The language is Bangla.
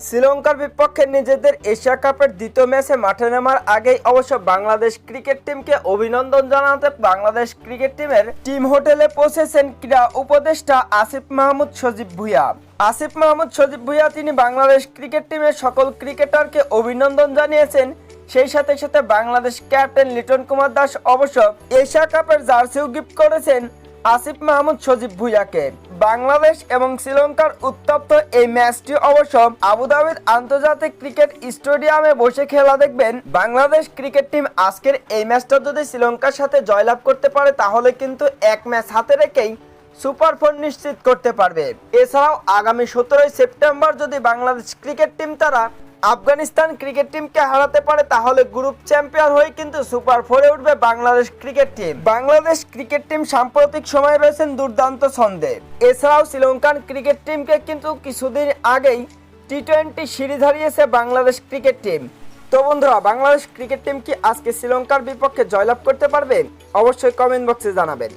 শ্রীলঙ্কার বিপক্ষে নিজেদের এশিয়া কাপের দ্বিতীয় ম্যাচে মাঠে নামার আগেই অবশ্য বাংলাদেশ ক্রিকেট টিমকে অভিনন্দন জানাতে বাংলাদেশ ক্রিকেট টিমের টিম হোটেলে পৌঁছেছেন ক্রীড়া উপদেষ্টা আসিফ মাহমুদ সজীব ভুইয়া। আসিফ মাহমুদ সজীব ভুইয়া তিনি বাংলাদেশ ক্রিকেট টিমের সকল ক্রিকেটারকে অভিনন্দন জানিয়েছেন। সেই সাথে সাথে বাংলাদেশ ক্যাপ্টেন লিটন কুমার দাস অবশ্য এশিয়া কাপের জার্সিও গিফট করেছেন। আসিফ মাহমুদ, সজীব ভুইয়াকে। বাংলাদেশ এবং শ্রীলঙ্কার উত্তপ্ত এই ম্যাচটি অবশ্য আবুধাবির আন্তর্জাতিক ক্রিকেট স্টেডিয়ামে বসে খেলা দেখবেন। বাংলাদেশ ক্রিকেট টিম আজকের এই ম্যাচটা যদি শ্রীলঙ্কার সাথে জয়লাভ করতে পারে, তাহলে কিন্তু এক ম্যাচ হাতে রেখেই সুপার ফোর নিশ্চিত করতে পারবে। এছাড়াও আগামী সতেরোই সেপ্টেম্বর যদি বাংলাদেশ ক্রিকেট টিম তারা আফগানিস্তান ক্রিকেট টিমকে হারাতে পারে, তাহলে গ্রুপ চ্যাম্পিয়ন হয়ে কিন্তু সুপার ফোরে উঠবে Bangladesh cricket team. Bangladesh cricket team সাম্প্রতিক সময়ে রয়েছেন দুর্দান্ত ছন্দে। এছাড়াও শ্রীলঙ্কান ক্রিকেট টিমকে কিন্তু কিছুদিন আগেই টি টোয়েন্টি সিরিজ হারিয়েছে বাংলাদেশ ক্রিকেট টিম। তো বন্ধুরা, বাংলাদেশ ক্রিকেট টিম কি আজকে শ্রীলঙ্কার বিপক্ষে জয়লাভ করতে পারবে? অবশ্যই কমেন্ট বক্সে জানাবেন।